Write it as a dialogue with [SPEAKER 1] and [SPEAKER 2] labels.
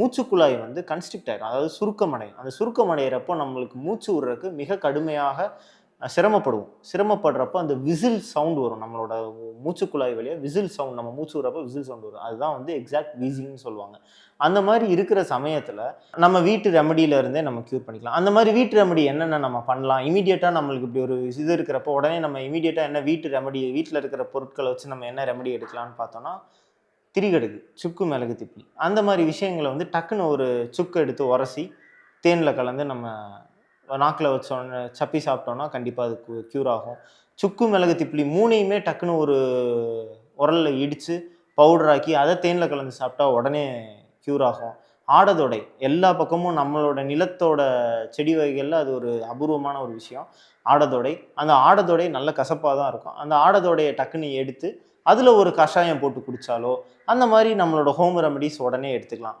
[SPEAKER 1] மூச்சுக்குழாய் வந்து கன்ஸ்ட்ரிக்ட் ஆகிடும் அதாவது சுருக்கமடையும் அந்த சுருக்கமடைகிறப்போ நம்மளுக்கு மூச்சு விடுறதுக்கு மிக கடுமையாக சிரமப்படுவோம். சிரமப்படுறப்போ அந்த விசில் சவுண்ட் வரும். நம்மளோட மூச்சுக்குழாய் வழியாக விசில் சவுண்ட் நம்ம மூச்சு விடுறப்போ விசில் சவுண்ட் வரும். அதுதான் வந்து எக்ஸாக்ட் வீசிங்னு சொல்லுவாங்க. அந்த மாதிரி இருக்கிற சமயத்தில் நம்ம வீட்டு ரெமடியில இருந்தே நம்ம க்யூர் பண்ணிக்கலாம். அந்த மாதிரி வீட்டு ரெமடி என்னென்ன நம்ம பண்ணலாம்? இமீடியட்டாக நம்மளுக்கு இப்படி ஒரு இது இருக்கிறப்போ உடனே நம்ம இமீடியட்டாக என்ன வீட்டு ரெமடி வீட்டில் இருக்கிற பொருட்களை வச்சு நம்ம என்ன ரெமடி எடுக்கலாம்னு பார்த்தோம்னா திரிகடுகு சுக்கு மிளகு திப்பி அந்த மாதிரி விஷயங்களை வந்து டக்குன்னு ஒரு சுக்கு எடுத்து உரசி தேனில் கலந்து நம்ம நாக்கில் வச்சோன்னு சப்பி சாப்பிட்டோன்னா கண்டிப்பாக அது க்யூர் ஆகும். சுக்கு மிளகு திப்பிலி மூணையுமே டக்குன்னு ஒரு உரலில் இடித்து பவுடராக்கி அதை தேனில் கலந்து சாப்பிட்டா உடனே க்யூர் ஆகும். ஆடதொடை. எல்லா பக்கமும் நம்மளோட நிலத்தோட செடி வகைகளில் அது ஒரு அபூர்வமான ஒரு விஷயம். ஆடதொடை. அந்த ஆடதொடை நல்ல கசப்பாக தான் இருக்கும். அந்த ஆடதொடையை டக்குன்னு எடுத்து அதில் ஒரு கஷாயம் போட்டு குடித்தாலோ அந்த மாதிரி நம்மளோட ஹோம் ரெமடிஸ் உடனே எடுத்துக்கலாம்.